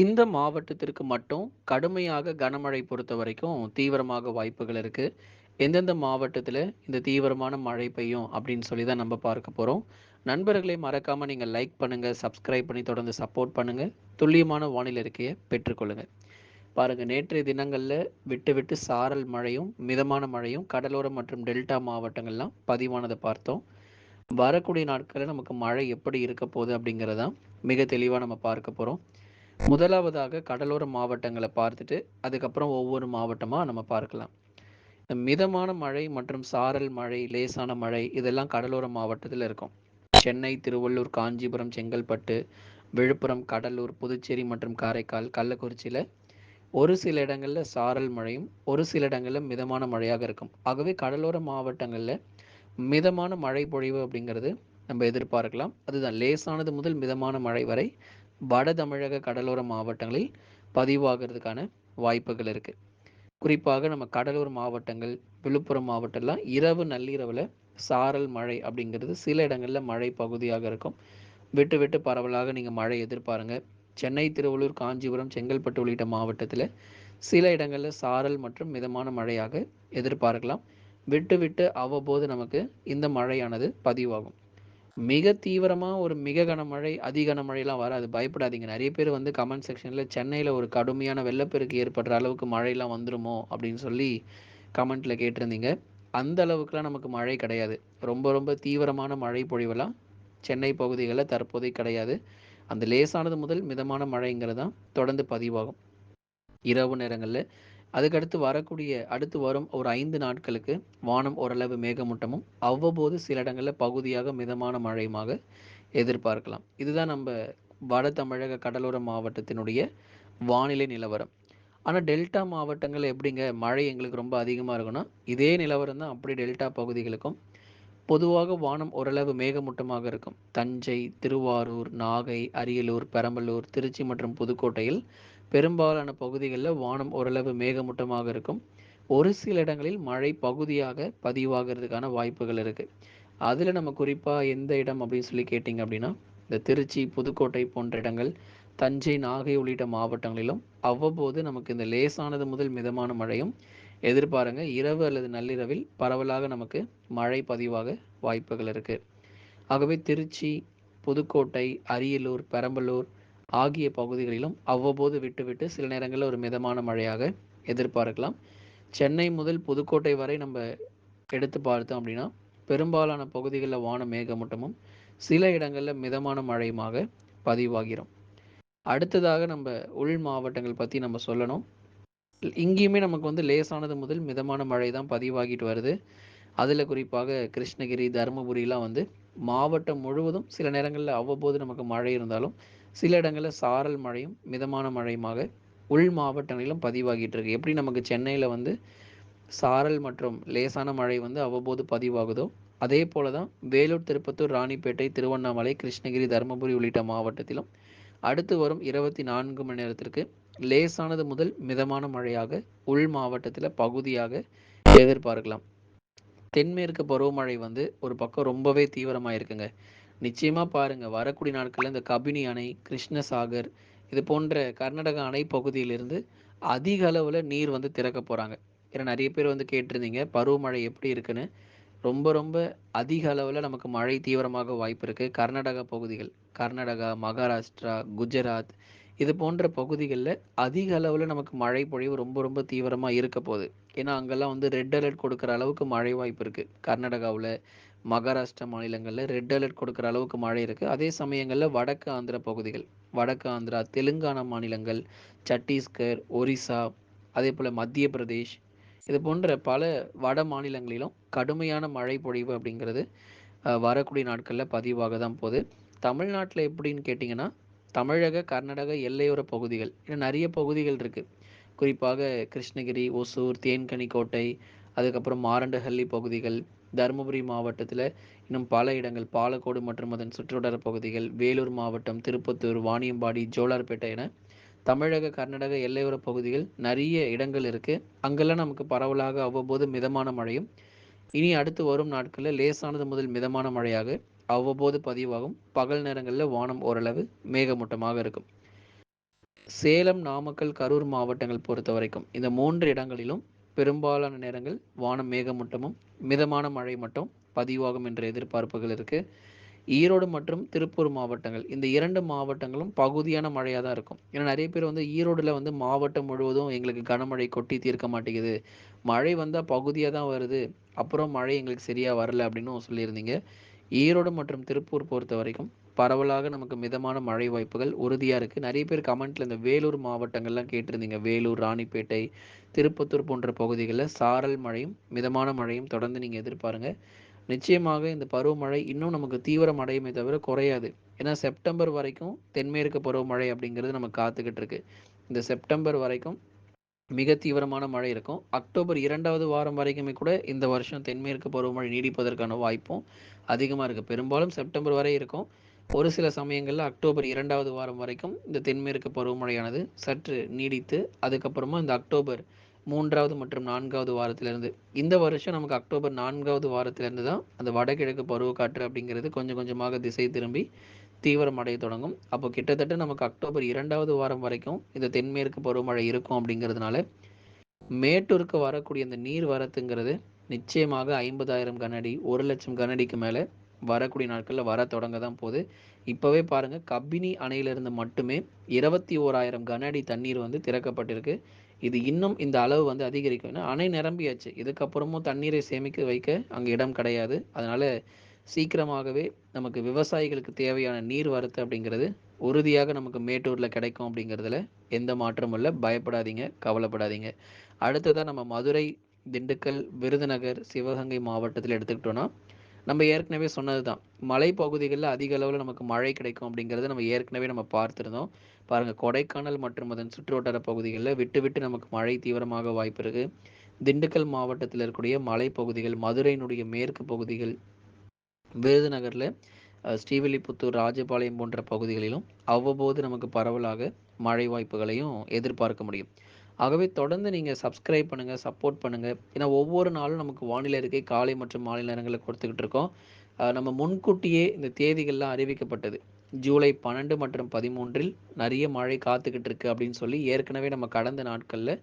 இந்த மாவட்டத்திற்கு மட்டும் கடுமையாக கனமழை பொறுத்த வரைக்கும் தீவிரமாக வாய்ப்புகள் இருக்கு. எந்தெந்த மாவட்டத்தில் இந்த தீவிரமான மழை பெய்யும் அப்படின்னு சொல்லி தான் நம்ம பார்க்க போகிறோம் நண்பர்களை மறக்காமல் நீங்கள் லைக் பண்ணுங்கள் சப்ஸ்கிரைப் பண்ணி தொடர்ந்து சப்போர்ட் பண்ணுங்கள் துல்லியமான வானிலை இருக்கையை பெற்றுக்கொள்ளுங்கள் பாருங்கள் நேற்றைய தினங்களில் விட்டு விட்டு சாரல் மழையும், மிதமான மழையும் கடலோரம் மற்றும் டெல்டா மாவட்டங்கள்லாம் பதிவானதை பார்த்தோம். வரக்கூடிய நாட்களில் நமக்கு மழை எப்படி இருக்க போகுது அப்படிங்கிறதான் மிக தெளிவாக நம்ம பார்க்க போகிறோம் முதலாவதாக கடலோர மாவட்டங்களை பார்த்துட்டு, அதுக்கப்புறம் ஒவ்வொரு மாவட்டமாக நம்ம பார்க்கலாம். மிதமான மழை மற்றும் சாரல் மழை, லேசான மழை இதெல்லாம் கடலோர மாவட்டத்தில் இருக்கும். சென்னை, திருவள்ளூர், காஞ்சிபுரம், செங்கல்பட்டு, விழுப்புரம், கடலூர், புதுச்சேரி மற்றும் காரைக்கால், கள்ளக்குறிச்சியில் ஒரு சில இடங்களில் சாரல் மழையும், ஒரு சில இடங்களில் மிதமான மழையாக இருக்கும். ஆகவே கடலோர மாவட்டங்களில் மிதமான மழை பொழிவு அப்படிங்கிறது நம்ம எதிர்பார்க்கலாம். அதுதான் லேசானது முதல் மிதமான மழை வரை வட தமிழக கடலோர மாவட்டங்களில் பதிவாகிறதுக்கான வாய்ப்புகள் இருக்குது குறிப்பாக நம்ம கடலூர் மாவட்டங்கள், விழுப்புரம் மாவட்டம்லாம் இரவு நள்ளிரவில் சாரல் மழை அப்படிங்கிறது சில இடங்களில் மழை பகுதியாக இருக்கும். விட்டு விட்டு பரவலாக நீங்கள் மழை எதிர்பாருங்க. சென்னை, திருவள்ளூர், காஞ்சிபுரம், செங்கல்பட்டு உள்ளிட்ட மாவட்டத்தில் சில இடங்களில் சாரல் மற்றும் மிதமான மழையாக எதிர்பார்க்கலாம். விட்டு விட்டு அவ்வப்போது நமக்கு இந்த மழையானது பதிவாகும். மிக தீவிரமாக ஒரு மிக கனமழை, அதி கனமழைலாம் வராது. பயப்படாதீங்க. நிறைய பேர் வந்து கமெண்ட் செக்ஷனில் சென்னையில் ஒரு கடுமையான வெள்ளப்பெருக்கு ஏற்படுற அளவுக்கு மழையெல்லாம் வந்துருமோ அப்படின்னு சொல்லி கமெண்ட்டில் கேட்டிருந்தீங்க. அந்த அளவுக்குலாம் நமக்கு மழை கிடையாது. ரொம்ப ரொம்ப தீவிரமான மழை பொழிவெல்லாம் சென்னை பகுதிகளில் தற்போதைக்கு கிடையாது. அந்த லேசானது முதல் மிதமான மழைங்கிறது தான் தொடர்ந்து பதிவாகும். இரவு நேரங்களில் அதுக்கடுத்து வரக்கூடிய அடுத்து வரும் ஒரு ஐந்து நாட்களுக்கு வானம் ஓரளவு மேகமூட்டமும், அவ்வப்போது சில இடங்களில் பகுதியாக மிதமான மழையுமாக எதிர்பார்க்கலாம். இதுதான் நம்ம வட தமிழக கடலோர மாவட்டத்தினுடைய வானிலை நிலவரம். ஆனால் டெல்டா மாவட்டங்கள் எப்படிங்க மழை எங்களுக்கு ரொம்ப அதிகமாக இருக்குன்னா இதே நிலவரம் தான் அப்படி டெல்டா பகுதிகளுக்கும். பொதுவாக வானம் ஓரளவு மேகமூட்டமாக இருக்கும். தஞ்சை, திருவாரூர், நாகை, அரியலூர், பெரம்பலூர், திருச்சி மற்றும் புதுக்கோட்டையில் பெரும்பாலான பகுதிகளில் வானம் ஓரளவு மேகமூட்டமாக இருக்கும். ஒரு சில இடங்களில் மழை பகுதியாக பதிவாகிறதுக்கான வாய்ப்புகள் இருக்குது அதில் நம்ம குறிப்பாக எந்த இடம் அப்படின்னு சொல்லி கேட்டிங்க அப்படின்னா, இந்த திருச்சி, புதுக்கோட்டை போன்ற இடங்கள், தஞ்சை, நாகை உள்ளிட்ட மாவட்டங்களிலும் அவ்வப்போது நமக்கு இந்த லேசானது முதல் மிதமான மழையும் எதிர்பாருங்க. இரவு அல்லது நள்ளிரவில் பரவலாக நமக்கு மழை பதிவாக வாய்ப்புகள் இருக்குது ஆகவே திருச்சி, புதுக்கோட்டை, அரியலூர், பெரம்பலூர் ஆகிய பகுதிகளிலும் அவ்வப்போது விட்டுவிட்டு சில நேரங்களில் ஒரு மிதமான மழையாக எதிர்பார்க்கலாம். சென்னை முதல் புதுக்கோட்டை வரை நம்ம எடுத்து பார்த்தோம் அப்படின்னா, பெரும்பாலான பகுதிகளில் வான மேகமூட்டமும், சில இடங்களில் மிதமான மழையுமாக பதிவாகிறோம் அடுத்ததாக நம்ம உள் மாவட்டங்கள் பற்றி நம்ம சொல்லணும். இங்கேயுமே நமக்கு வந்து லேசானது முதல் மிதமான மழை தான் பதிவாகிட்டு வருது. அதில் குறிப்பாக கிருஷ்ணகிரி, தருமபுரியெலாம் வந்து மாவட்டம் முழுவதும் சில நேரங்களில் அவ்வப்போது நமக்கு மழை இருந்தாலும், சில இடங்களில் சாரல் மழையும், மிதமான மழையுமாக உள் மாவட்டங்களிலும் பதிவாகிட்டு இருக்கு. எப்படி நமக்கு சென்னையில வந்து சாரல் மற்றும் லேசான மழை வந்து அவ்வப்போது பதிவாகுதோ, அதே போல தான் வேலூர், திருப்பத்தூர், ராணிப்பேட்டை, திருவண்ணாமலை, கிருஷ்ணகிரி, தருமபுரி உள்ளிட்ட மாவட்டத்திலும் அடுத்து வரும் 24 மணி நேரத்திற்கு லேசானது முதல் மிதமான மழையாக உள் மாவட்டத்தில் பகுதியாக எதிர்பார்க்கலாம். தென்மேற்கு பருவமழை வந்து ஒரு பக்கம் ரொம்பவே தீவிரமா இருக்குங்க. நிச்சயமாக பாருங்கள் வரக்கூடிய நாட்களில் இந்த கபினி அணை, கிருஷ்ணசாகர் இது போன்ற கர்நாடகா அணை பகுதியிலிருந்து அதிக அளவில் நீர் வந்து திறக்க போகிறாங்க ஏன்னா நிறைய பேர் வந்து கேட்டிருந்தீங்க, பருவமழை எப்படி இருக்குன்னு. ரொம்ப ரொம்ப அதிக அளவில் நமக்கு மழை தீவிரமாக வாய்ப்பு இருக்குது கர்நாடகா பகுதிகள், கர்நாடகா, மகாராஷ்டிரா, குஜராத் இது போன்ற பகுதிகளில் அதிக அளவில் நமக்கு மழை பொழிவு ரொம்ப ரொம்ப தீவிரமாக இருக்க போகுது. ஏன்னா அங்கெல்லாம் வந்து ரெட் அலர்ட் கொடுக்குற அளவுக்கு மழை வாய்ப்பு இருக்குது கர்நாடகாவில் மகாராஷ்டிரா மாநிலங்களில் ரெட் அலர்ட் கொடுக்குற அளவுக்கு மழை இருக்குது அதே சமயங்களில் வடக்கு ஆந்திர பகுதிகள், வடக்கு ஆந்திரா, தெலுங்கானா மாநிலங்கள், சத்தீஸ்கர், ஒரிசா, அதே போல் மத்திய பிரதேஷ் இது போன்ற பல வட மாநிலங்களிலும் கடுமையான மழை பொழிவு அப்படிங்கிறது வரக்கூடிய நாட்களில் பதிவாக தான் போகுது தமிழ்நாட்டில் எப்படின்னு கேட்டிங்கன்னா தமிழக, கர்நாடக எல்லையோர பகுதிகள். இன்னும் நிறைய பகுதிகள் இருக்குது குறிப்பாக கிருஷ்ணகிரி, ஒசூர், தேன்கனி கோட்டை அதுக்கப்புறம் மாரண்டஹள்ளி பகுதிகள், தருமபுரி மாவட்டத்தில் இன்னும் பல இடங்கள் பாலக்கோடு மற்றும் அதன் சுற்றுவட்டார பகுதிகள், வேலூர் மாவட்டம், திருப்பத்தூர், வாணியம்பாடி, ஜோலார்பேட்டை என தமிழக, கர்நாடக எல்லையோர பகுதிகள் நிறைய இடங்கள் இருக்குது அங்கெல்லாம் நமக்கு பரவலாக அவ்வப்போது மிதமான மழையும், இனி அடுத்து வரும் நாட்களில் லேசானது முதல் மிதமான மழையாக அவ்வப்போது பதிவாகும். பகல் நேரங்களில் வானம் ஓரளவு மேகமூட்டமாக இருக்கும். சேலம் நாமக்கல் கரூர் மாவட்டங்கள் பொறுத்த வரைக்கும் இந்த மூன்று இடங்களிலும் பெரும்பாலான நேரங்கள் வானம் மேகமூட்டமும் மிதமான மழை மட்டும் பதிவாகும் என்ற எதிர்பார்ப்புகள் இருக்குது ஈரோடு மற்றும் திருப்பூர் மாவட்டங்கள் இந்த இரண்டு மாவட்டங்களும் பகுதியான மழையாக தான் இருக்கும். ஏன்னா நிறைய பேர் வந்து ஈரோடில் வந்து மாவட்டம் முழுவதும் எங்களுக்கு கனமழை கொட்டி தீர்க்க மாட்டேங்குது. மழை வந்தால் பகுதியாக தான் வருது. அப்புறம் மழை எங்களுக்கு சரியாக வரல அப்படின்னு சொல்லியிருந்தீங்க. ஈரோடு மற்றும் திருப்பூர் பொறுத்த வரைக்கும் பரவலாக நமக்கு மிதமான மழை வாய்ப்புகள் உறுதியாக இருக்குது நிறைய பேர் கமெண்ட்டில் இந்த வேலூர் மாவட்டங்கள்லாம் கேட்டிருந்தீங்க. வேலூர் ராணிப்பேட்டை திருப்பத்தூர் போன்ற பகுதிகளில் சாரல் மழையும் மிதமான மழையும் தொடர்ந்து நீங்கள் எதிர்பாருங்க. நிச்சயமாக இந்த பருவமழை இன்னும் நமக்கு தீவிரம் அடையுமே தவிர குறையாது. ஏன்னா செப்டம்பர் வரைக்கும் தென்மேற்கு பருவமழை அப்படிங்கிறது நம்ம காத்துக்கிட்டு இருக்கு. இந்த செப்டம்பர் வரைக்கும் மிக தீவிரமான மழை இருக்கும். அக்டோபர் இரண்டாவது வாரம் வரைக்குமே கூட இந்த வருஷம் தென்மேற்கு பருவமழை நீடிப்பதற்கான வாய்ப்பும் அதிகமாக இருக்குது பெரும்பாலும் செப்டம்பர் வரை இருக்கும். ஒரு சில சமயங்களில் அக்டோபர் இரண்டாவது வாரம் வரைக்கும் இந்த தென்மேற்கு பருவமழையானது சற்று நீடித்து அதுக்கப்புறமா இந்த அக்டோபர் மூன்றாவது மற்றும் நான்காவது வாரத்திலிருந்து. இந்த வருஷம் நமக்கு அக்டோபர் நான்காவது வாரத்திலிருந்து தான் அந்த வடகிழக்கு பருவக்காற்று அப்படிங்கிறது கொஞ்சம் கொஞ்சமாக திசை திரும்பி தீவிரம் அடைய தொடங்கும். அப்போ கிட்டத்தட்ட நமக்கு அக்டோபர் இரண்டாவது வாரம் வரைக்கும் இந்த தென்மேற்கு பருவமழை இருக்கும் அப்படிங்கிறதுனால மேட்டூருக்கு வரக்கூடிய இந்த நீர் வரத்துங்கிறது நிச்சயமாக ஐம்பதாயிரம் கனஅடி ஒரு லட்சம் கனஅடிக்கு மேலே வரக்கூடிய நாட்களில் வர தொடங்க தான் போகுது. இப்போவே பாருங்கள் கபினி அணையிலிருந்து மட்டுமே இருபத்தி ஓராயிரம் கன அடி தண்ணீர் வந்து திறக்கப்பட்டிருக்கு. இது இன்னும் இந்த அளவு வந்து அதிகரிக்கும். அணை நிரம்பியாச்சு. இதுக்கப்புறமும் தண்ணீரை சேமிக்க வைக்க அங்கே இடம் கிடையாது. அதனால் சீக்கிரமாகவே நமக்கு விவசாயிகளுக்கு தேவையான நீர் வரத்து அப்படிங்கிறது உறுதியாக நமக்கு மேட்டூரில் கிடைக்கும் அப்படிங்கிறதுல எந்த மாற்றமும் இல்லை. பயப்படாதீங்க கவலைப்படாதீங்க. அடுத்ததாக நம்ம மதுரை திண்டுக்கல் விருதுநகர் சிவகங்கை மாவட்டத்தில் எடுத்துக்கிட்டோன்னா நம்ம ஏற்கனவே சொன்னது தான் மலைப்பகுதிகளில் அதிக அளவில் நமக்கு மழை கிடைக்கும் அப்படிங்கிறத நம்ம ஏற்கனவே நம்ம பார்த்துருந்தோம். பாருங்கள் கொடைக்கானல் மற்றும் அதன் சுற்றுவட்டார பகுதிகளில் விட்டு விட்டு நமக்கு மழை தீவிரமாக வாய்ப்பு இருக்குது திண்டுக்கல் மாவட்டத்தில் இருக்கக்கூடிய மலைப்பகுதிகள் மதுரையினுடைய மேற்கு பகுதிகள் விருதுநகரில் ஸ்ரீவில்லிபுத்தூர் ராஜபாளையம் போன்ற பகுதிகளிலும் அவ்வப்போது நமக்கு பரவலாக மழை வாய்ப்புகளையும் எதிர்பார்க்க முடியும். ஆகவே தொடர்ந்து நீங்கள் சப்ஸ்கிரைப் பண்ணுங்கள் சப்போர்ட் பண்ணுங்கள் ஏன்னா ஒவ்வொரு நாளும் நமக்கு வானிலை இருக்கை காலை மற்றும் மாலை நேரங்களில் கொடுத்துக்கிட்டு இருக்கோம். நம்ம முன்கூட்டியே இந்த தேதிகள்லாம் அறிவிக்கப்பட்டது. ஜூலை பன்னெண்டு மற்றும் பதிமூன்றில் நிறைய மழை காத்துக்கிட்டு இருக்கு அப்படின்னு சொல்லி ஏற்கனவே நம்ம கடந்த நாட்களில்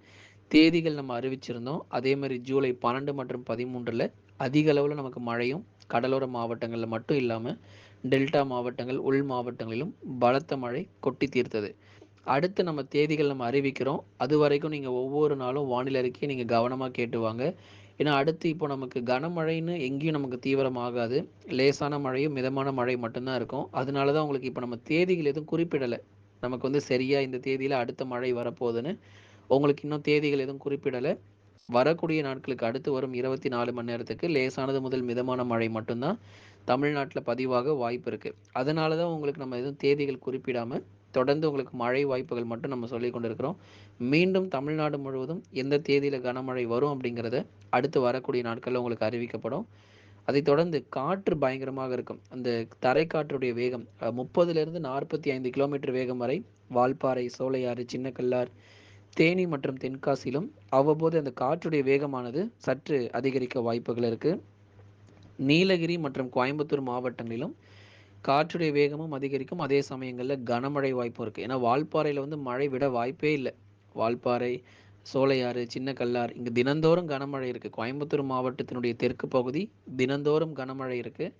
தேதிகள் நம்ம அறிவிச்சிருந்தோம். அதே மாதிரி ஜூலை பன்னெண்டு மற்றும் பதிமூன்றில் அதிக அளவில் நமக்கு மழையும் கடலோர மாவட்டங்களில் மட்டும் இல்லாமல் டெல்டா மாவட்டங்கள் உள் மாவட்டங்களிலும் பலத்த மழை கொட்டி தீர்த்தது. அடுத்து நம்ம தேதிகள் நம்ம அறிவிக்கிறோம். அது வரைக்கும் நீங்கள் ஒவ்வொரு நாளும் வானிலை அறிக்கையை நீங்கள் கவனமாக கேட்டுவாங்க ஏன்னா அடுத்து இப்போ நமக்கு கனமழைன்னு எங்கேயும் நமக்கு தீவிரமாகாது. லேசான மழையும் மிதமான மழை மட்டும்தான் இருக்கும். அதனால தான் உங்களுக்கு இப்போ நம்ம தேதிகள் எதுவும் குறிப்பிடலை. நமக்கு வந்து சரியாக இந்த தேதியில் அடுத்த மழை வரப்போகுதுன்னு. உங்களுக்கு இன்னும் தேதிகள் எதுவும் குறிப்பிடலை. வரக்கூடிய நாட்களுக்கு அடுத்து வரும் இருபத்தி நாலு மணி நேரத்துக்கு லேசானது முதல் மிதமான மழை மட்டும்தான் தமிழ்நாட்டில் பதிவாக வாய்ப்பு இருக்குது அதனால தான் உங்களுக்கு நம்ம எதுவும் தேதிகள் குறிப்பிடாமல் தொடர்ந்து உங்களுக்கு மழை வாய்ப்புகள் மட்டும் நம்ம சொல்லி கொண்டிருக்கிறோம். மீண்டும் தமிழ்நாடு முழுவதும் எந்த தேதியில் கனமழை வரும் அப்படிங்கிறத அடுத்து வரக்கூடிய நாட்களில் உங்களுக்கு அறிவிக்கப்படும். அதை தொடர்ந்து காற்று பயங்கரமாக இருக்கும். அந்த தரைக்காற்றுடைய வேகம் முப்பதுலேருந்து நாற்பத்தி ஐந்து கிலோமீட்டர் வேகம் வரை வால்பாறை சோலையாறு சின்னக்கல்லார் தேனி மற்றும் தென்காசியிலும் அவ்வப்போது அந்த காற்றுடைய வேகமானது சற்று அதிகரிக்க வாய்ப்புகள் இருக்குது நீலகிரி மற்றும் கோயம்புத்தூர் மாவட்டங்களிலும் காற்றுடைய வேகமும் அதிகரிக்கும். அதே சமயங்களில் கனமழை வாய்ப்பும் இருக்குது ஏன்னா வால்பாறையில் வந்து மழை விட வாய்ப்பே இல்லை. வால்பாறை சோலையாறு சின்ன கல்லார் இங்கே தினந்தோறும் கனமழை இருக்குது கோயம்புத்தூர் மாவட்டத்தினுடைய தெற்கு பகுதி தினந்தோறும் கனமழை இருக்குது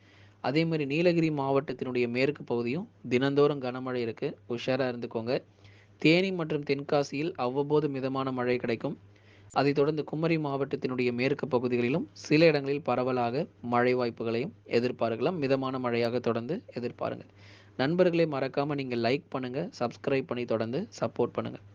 அதே மாதிரி நீலகிரி மாவட்டத்தினுடைய மேற்கு பகுதியும் தினந்தோறும் கனமழை இருக்குது உஷாராக இருந்துக்கோங்க. தேனி மற்றும் தென்காசியில் அவ்வப்போது மிதமான மழை கிடைக்கும். அதைத் தொடர்ந்து குமரி மாவட்டத்தினுடைய மேற்கு பகுதிகளிலும் சில இடங்களில் பரவலாக மழை வாய்ப்புகளையும் எதிர்பார்க்கலாம். மிதமான மழையாக தொடர்ந்து எதிர்பாருங்கள். நண்பர்களை மறக்காமல் நீங்கள் லைக் பண்ணுங்கள் சப்ஸ்கிரைப் பண்ணி தொடர்ந்து சப்போர்ட் பண்ணுங்கள்